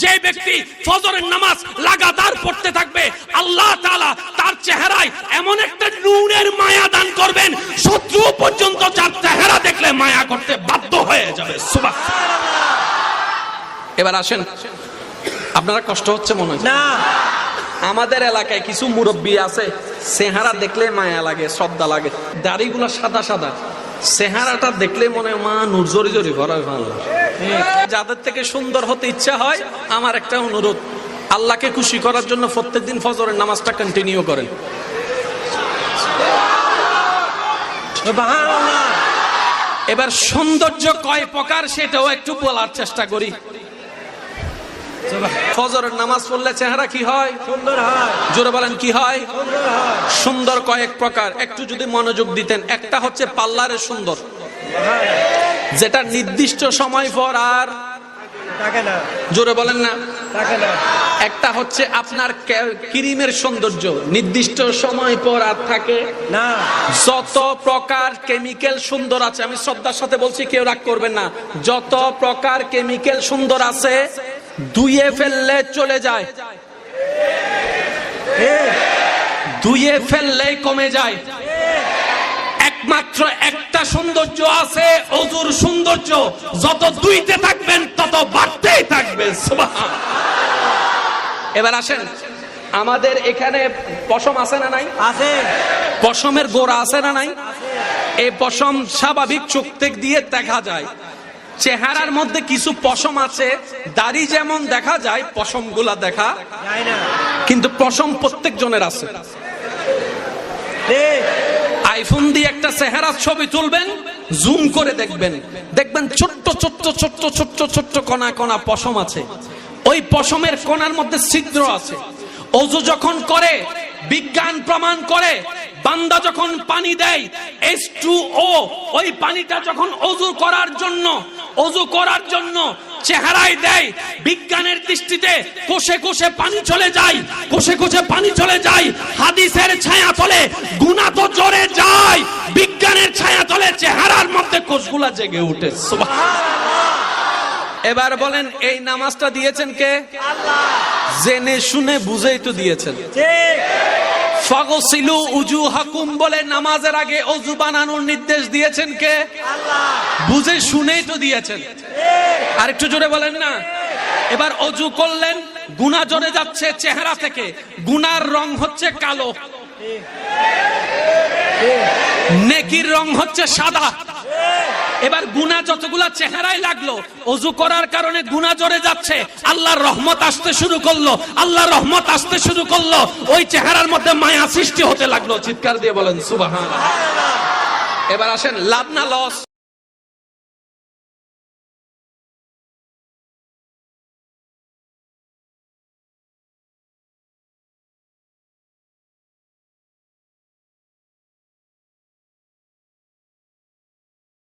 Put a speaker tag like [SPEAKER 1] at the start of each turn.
[SPEAKER 1] যে ব্যক্তি ফজরের নামাজ লাগাতার পড়তে থাকবে আল্লাহ তাআলা তার চেহারায় এমন একটা নূরের মায়া দান করবেন শত্রু পর্যন্ত যার চেহারা দেখলে মায়া করতে বাধ্য হয়ে যাবে। সুবাহ এবার আসেন। আপনারা কষ্ট হচ্ছে মনে হয়
[SPEAKER 2] না।
[SPEAKER 1] আমাদের এলাকায় কিছু মুরব্বী আছে চেহারা দেখলে মায়া লাগে শ্রদ্ধা লাগে দাড়িগুলো সাদা সাদা। চেহারাটা দেখলে মনে মা নূর জরি জরি ভরা ভালো। যাদের থেকে সুন্দর হতে ইচ্ছা হয়, আমার একটা অনুরোধ, আল্লাহকে খুশি করার জন্য প্রত্যেক দিন ফজরের নামাজটা কন্টিনিউ করেন। এবার সৌন্দর্য কয় প্রকার, সেটাও একটু বলার চেষ্টা করি। ফজরের নামাজ পড়লে চেহারা কি হয়?
[SPEAKER 2] সুন্দর হয়।
[SPEAKER 1] জোরে বলেন কি হয়?
[SPEAKER 2] সুন্দর
[SPEAKER 1] কয়েক প্রকার। একটু যদি মনোযোগ দিতেন একটা হচ্ছে পাল্লারে সুন্দর। যেটা নির্দিষ্ট সময় পর আর জোরে বলেন না। একটা হচ্ছে আপনার ক্রিমের সৌন্দর্য। নির্দিষ্ট সময় পর আর থাকে
[SPEAKER 2] না।
[SPEAKER 1] যত প্রকার কেমিক্যাল সুন্দর আছে আমি শ্রদ্ধার সাথে বলছি কেউ রাগ করবেন না। যত প্রকার কেমিক্যাল সুন্দর আছে দুইয়ে ফেললে চলে যায়। দুইয়ে ফেললে কমে যায়। একমাত্র একটা সৌন্দর্য আছে অজুর সৌন্দর্য। যত দুইতে থাকবেন তত বাড়তেই থাকবে। এবার আসেন। আমাদের এখানে পশম আছে না নাই?
[SPEAKER 2] আছে।
[SPEAKER 1] পশমের গোড়া আছে না নাই? এই পশম স্বাভাবিক চোখ থেকে দিয়ে দেখা যায়। চেহারার মধ্যে কিছু পশম আছে। দাড়ি যেমন দেখা যায় পশমগুলা দেখা কিন্তু পশম প্রত্যেক জনের আছে আইফোন দিয়ে একটা চেহারার ছবি তুলবেন জুম করে দেখবেন। দেখবেন ছোট্ট ছোট্ট ছোট্ট ছোট্ট ছোট্ট কণা কণা পশম আছে। ওই পশমের কোণার মধ্যে ছিদ্র আছে। অজু যখন করে বিজ্ঞান প্রমাণ করে বান্দা যখন পানি দেয় এস টু ও ওই পানিটা যখন অজু করার জন্য অজু করার জন্য চেহারায় দেয়। বিজ্ঞানের দৃষ্টিতে কোষে কোষে পানি চলে যায় কোষে কোষে পানি চলে যায় হাদিসের ছায়া তলে গুণা তো জোরে যায়। বিজ্ঞানের ছায়া তলে চেহারার মধ্যে কোষগুলা জেগে উঠে। সুবহানাল্লাহ। এবার বলেন এই নামাজটা দিয়েছেন কে? জেনে শুনে বুঝেই তো দিয়েছেন।
[SPEAKER 2] ঠিক।
[SPEAKER 1] ফাগসিলু উজু হাকুম বলে নামাজের আগে অজু বানানোর নির্দেশ দিয়েছেন কে? বুঝে শুনেই তো দিয়েছেন। আর একটু জোরে বলেন না। এবার অজু করলেন গুনা জোরে যাচ্ছে চেহারা থেকে। গুনার রং হচ্ছে কালো। নেকির রং হচ্ছে সাদা। এবার গুনা যতগুলা চেহারায় লাগল, অজু করার কারণে গুনা জোরে যাচ্ছে। আল্লাহর রহমত আসতে শুরু করল, আল্লাহর রহমত আসতে শুরু করল। ওই চেহারার মধ্যে মায়া সৃষ্টি হতে লাগল। চিৎকার দিয়ে বলেন সুবাহ এবার আসেন, লাভ না, লস।